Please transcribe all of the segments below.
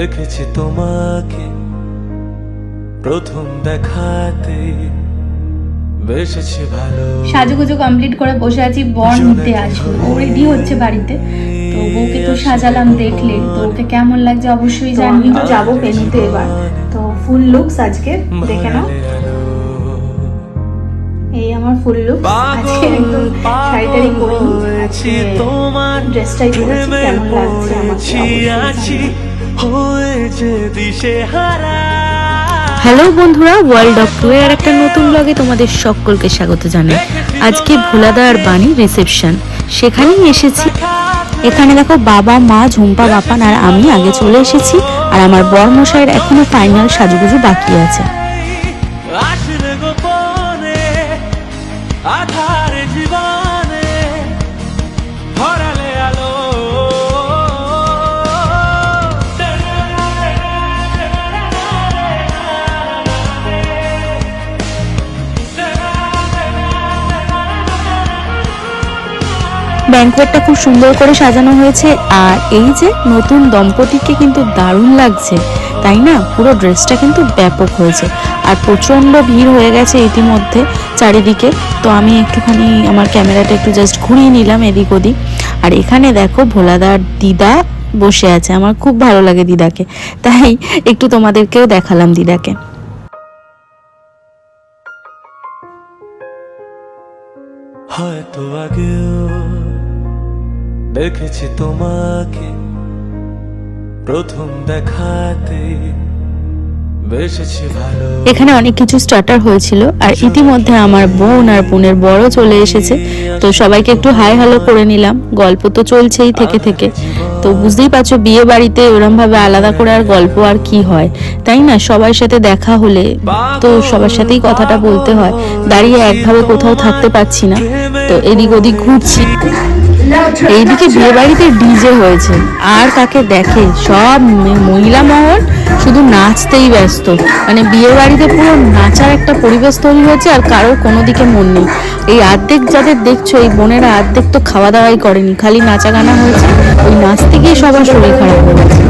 দেখেছি তোমাকে প্রথম দেখাতে। বেসেছি ভালো। সাজুগুজু কমপ্লিট করে বসে আছি বর নিতে আসবে ও রেডি হচ্ছে বাড়িতে। তো বউকে তো সাজালাম দেখলে। তো ওকে কেমন লাগছে অবশ্যই জানি তো যাব পেনুতে এবার। তো ফুল লুকস আজকে দেখে নাও। এই আমার ফুল লুক আজকে একদম শাড়ি টাড়ি পরিনি আজকে তোমার ড্রেসটাই পরেছি কেমন লাগছে আমাকে হ্যালো বন্ধুরা ওয়ার্ল্ড অফ টু এর একটা নতুন ব্লগে তোমাদের সকলকে স্বাগত জানাই। আজকে ভোলাদা আর বাণী রিসেপশন সেখানেই এসেছি। এখানে দেখো বাবা, মা, ঝুম্পা, বাপান আর আমি আগে চলে এসেছি। আর আমার বর মশাইয়ের এখনও ফাইনাল সাজুগুজু বাকি আছে। ব্যাংকোয়েটটা খুব সুন্দর করে সাজানো হয়েছে। আর এই যে নতুন দম্পতিকে কিন্তু দারুণ লাগছে, তাই না? পুরো ড্রেসটা কিন্তু ব্যাপক হয়েছে। আর প্রচণ্ড ভিড় হয়ে গেছে ইতিমধ্যে চারিদিকে। তো আমি একটুখানি আমার ক্যামেরাটা একটু জাস্ট ঘুরিয়ে নিলাম এদিক ওদিক। আর এখানে দেখো ভোলাদার দিদা বসে আছে। আমার খুব ভালো লাগে দিদাকে। তাই একটু তোমাদেরকেও দেখালাম দিদাকে। হয়তো আগেও দেখেছি তোমাকে প্রথম দেখাতে। এখানে অনেক কিছু স্টার্টার হয়েছিল আর ইতিমধ্যে আমার বোন আর বোনের বড় চলে এসেছে। তো সবাইকে একটু হাই হ্যালো করে নিলাম। গল্প তো চলছেই থেকে থেকে। তো বুঝতেই পারছ বিয়ে বাড়িতে ওরম ভাবে আলাদা করে আর গল্প আর কি হয়। তাই না? সবার সাথে দেখা হলে তো সবার সাথেই কথাটা বলতে হয়। দাঁড়িয়ে একভাবে কোথাও থাকতে পারছি না। তো এদিক ওদিক ঘুরছি। এইদিকে বিয়ে বাড়িতে ডিজে হয়েছে আর কাকে দেখে সব মহিলা মহল শুধু নাচতেই ব্যস্ত মানে বিয়ে বাড়িতে পুরো নাচার একটা পরিবেশ তৈরি হয়েছে আর কারোর কোনো দিকে মন নেই এই আর্ধেক যাদের দেখছ এই বোনেরা আর্ধেক তো খাওয়া দাওয়াই করেনি খালি নাচা গানা হয়েছে ওই নাচতে গিয়ে সবার শরীর খারাপ হয়ে গেছে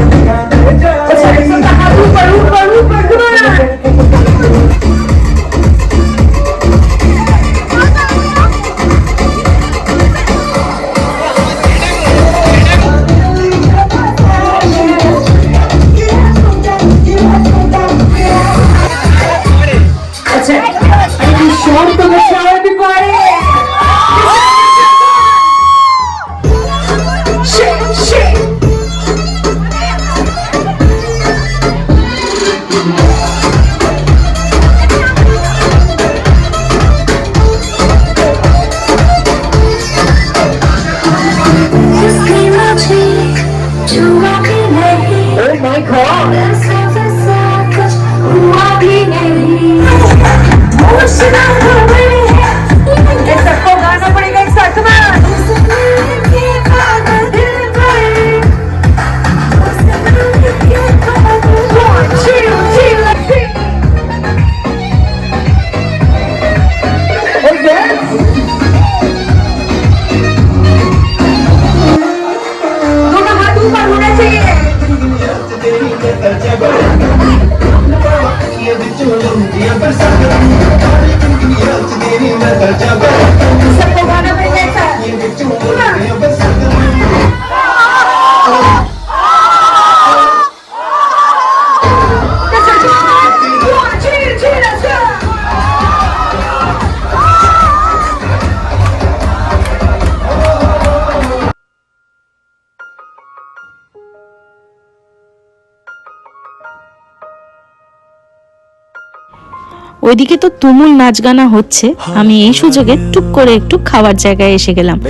ওইদিকে তো তুমুল নাচ গানা হচ্ছে। আমি এই সুযোগে টুক করে একটু খাওয়ার জায়গায় এসে গেলাম।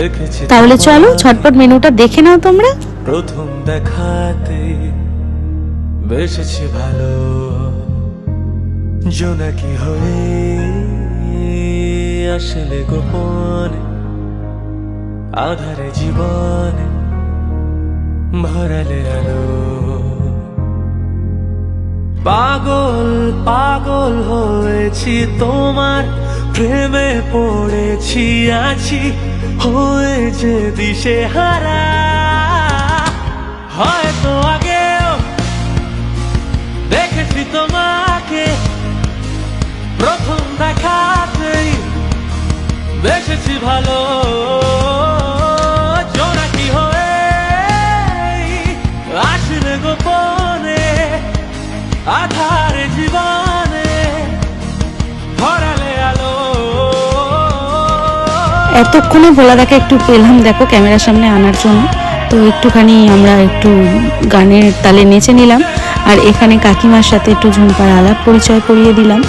তাহলে চলো, ঝটপট মেনুটা দেখে নাও তোমরা। প্রথম দেখাতে বেসেছি ভালো। জোনাকি হয়ে আসলে গোপন? আধারে জীবন ভরালে আলো। পাগল পাগল হয়েছি তোমার প্রেমে পড়েছি, আছি হয়েছে দিশে হারা। হয়তো আগেও দেখেছি তোমাকে, প্রথম দেখাতেই বেসেছি ভালো। জোনাকি হয়ে আসলে গোপন আধার জীবনে ভরালে আলো। এতক্ষণে ভোলাদাকে একটু পেলাম, দেখো ক্যামেরার সামনে আনার জন্য। তো একটুখানি আমরা একটু গানের তালে নেচে নিলাম, আর এখানে কাকিমার সাথে একটু ঝুমপার আলাপ পরিচয় করিয়ে দিলাম।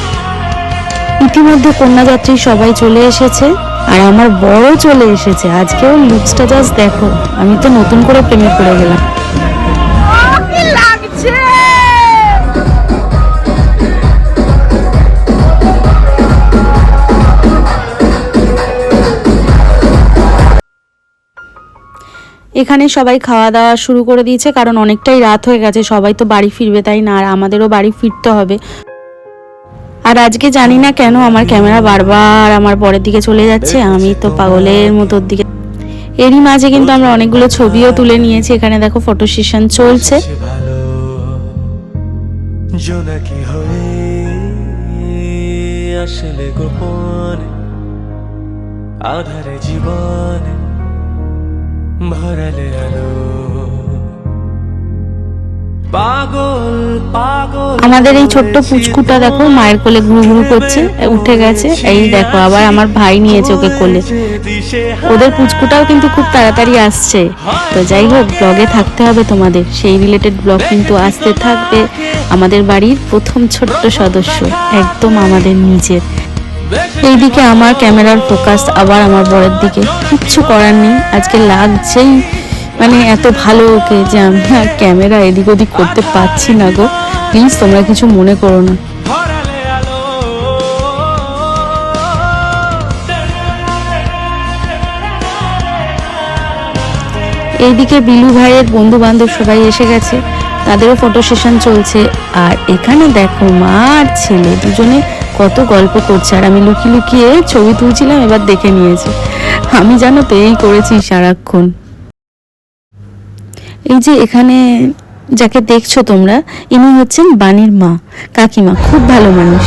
ইতিমধ্যে কন্যাযাত্রী সবাই চলে এসেছে, আর আমার বড় চলে এসেছে। আজকেও লুকসটা জাস্ট দেখো। আমি তো নতুন করে প্রেমে পড়ে গেলাম। এখানে সবাই খাওয়া দাওয়া শুরু করে দিয়েছে, কারণ অনেকটাই রাত হয়ে গেছে, সবাই তো বাড়ি ফিরবে তাই না, আর আমাদেরও বাড়ি ফিরতে হবে। আর আজকে জানি না কেন আমার ক্যামেরা বারবার আমার পরের দিকে চলে যাচ্ছে, আমি তো পাগলের মতোর দিকে। এরই মাঝে কিন্তু আমরা অনেকগুলো ছবিও তুলে নিয়েছি, এখানে দেখো ফটো সেশন চলছে। আধারে জীবনে ভরালে আলো। পাগল পাগল। আমাদের এই ছোট্ট পুচকুটা দেখো মায়ের কোলে ঘুরু ঘুরু করছে উঠে গেছে এই দেখো আবার আমার ভাই নিয়েছে ওকে কোলে। ওদের পুচকুটাও কিন্তু খুব তাড়াতাড়ি আসছে। তো যাই হোক ব্লগে থাকতে হবে তোমাদের। সেই রিলেটেড ব্লগ কিন্তু আসতে থাকবে আমাদের বাড়ির প্রথম ছোট্ট সদস্য একদম আমাদের নিজের। এইদিকে আমার ক্যামেরার ফোকাস আবার আমার বরের দিকে। কিচ্ছু করার নেই। আজকে লাগছেই। মানে এত ভালো ওকে যে আমি আর ক্যামেরা এদিক ওদিক করতে পারছি না গো। প্লিজ তোমরা কিছু মনে করো না। এইদিকে বিলু ভাইয়ের বন্ধু বান্ধব সবাই এসে গেছে। তাদেরও ফটো সেশন চলছে। আর এখানে দেখো মা আর ছেলে দুজনে কত গল্প করছে। আর আমি লুকিয়ে লুকিয়ে ছবি তুলছিলাম, এবার দেখে নিয়েছে। আমি জানো তো, এই করেছি সারাক্ষণ। এই যে এখানে যাকে দেখছ তোমরা, ইনি হচ্ছেন বাণীর মা, কাকিমা, খুব ভালো মানুষ।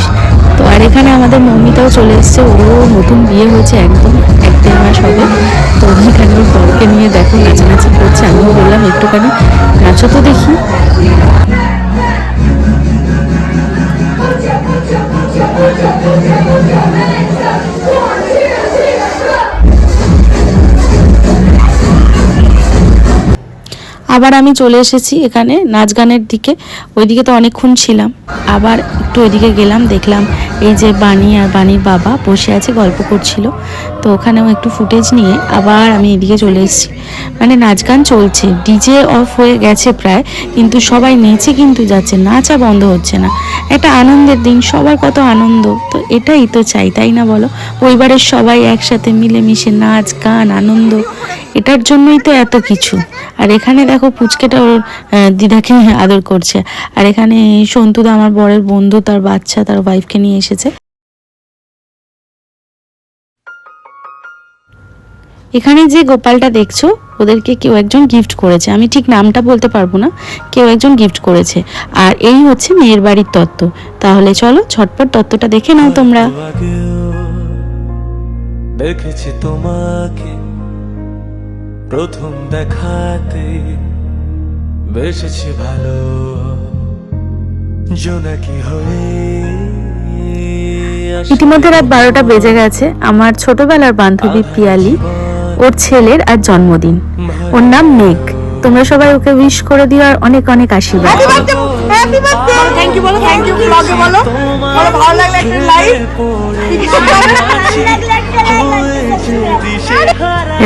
তো আর এখানে আমাদের মম্মিটাও চলে এসছে ও নতুন বিয়ে হয়েছে একদম এক দেড় মাস হবে। তো এখানে ওর বরকে নিয়ে দেখো, নাচানাচি করছে, আমিও বললাম একটুখানি, নাচো তো দেখি। আবার আমি চলে এসেছি এখানে নাচ গানের দিকে। ওইদিকে তো অনেকক্ষণ ছিলাম। আবার একটু ওইদিকে গেলাম, দেখলাম এই যে বাণী আর বাণীর বাবা বসে আছে, গল্প করছিল। তো ওখানেও একটু ফুটেজ নিয়ে আবার আমি এদিকে চলে এসেছি। মানে নাচ গান চলছে, ডিজে অফ হয়ে গেছে প্রায়, কিন্তু সবাই নেচে কিন্তু যাচ্ছে, নাচা বন্ধ হচ্ছে না। একটা আনন্দের দিন, সবার কত আনন্দ, তো এটাই তো চাই, তাই না বলো? পরিবারের সবাই একসাথে মিলেমিশে নাচ, গান, আনন্দ, এটার জন্যই তো এত কিছু। আর এখানে দেখো পুচকেটা ওর দিদাকে আদর করছে। আর এখানে সন্তুদা, আমার বরের বন্ধু, তার বাচ্চা, তার ওয়াইফকে নিয়ে এসেছে। এখানে যে গোপালটা দেখছ ওদেরকে কেউ একজন গিফট করেছে। আমি ঠিক নামটা বলতে পারব না কেউ একজন গিফট করেছে। আর এই হচ্ছে মেয়ের বাড়ির তত্ত্ব। তাহলে চলো ছটপট তত্ত্বটা দেখে নাও তোমরা। দেখেছি তোমাকে প্রথম দেখাতে বেসেছি ভালো। জোনাকি হয়ে ইতিমধ্যে রাত বারোটা বেজে গেছে। আমার ছোটবেলার বান্ধবী পিয়ালি ওর ছেলের আর জন্মদিন। ওর নাম মেঘ। তোমরা সবাই ওকে উইশ করে দিও আর অনেক অনেক আশীর্বাদ। থ্যাংক ইউ বলো থ্যাংক ইউ ব্লগে বলো। বলো ভালো লাগলে একটা লাইক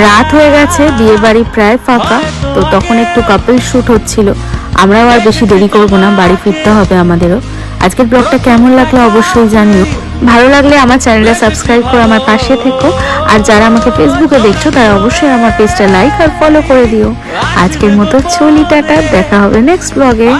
রাত হয়ে গেছে বিয়ে বাড়ি প্রায় ফাঁকা তো তখন একটু কাপল শুট হচ্ছিল। আমরাও আর বেশি দেরি করব না বাড়ি ফিরতে হবে আমাদেরও। আজকের ব্লগটা কেমন লাগল অবশ্যই জানিও। ভালো লাগলে আমার চ্যানেলটা সাবস্ক্রাইব করে আমার পাশে থেকো। আর যারা আমাকে ফেসবুকে দেখছ, তারা অবশ্যই আমার পেজটা লাইক আর ফলো করে দিও। আজকের মতো চলি টাটা, দেখা হবে নেক্সট ব্লগে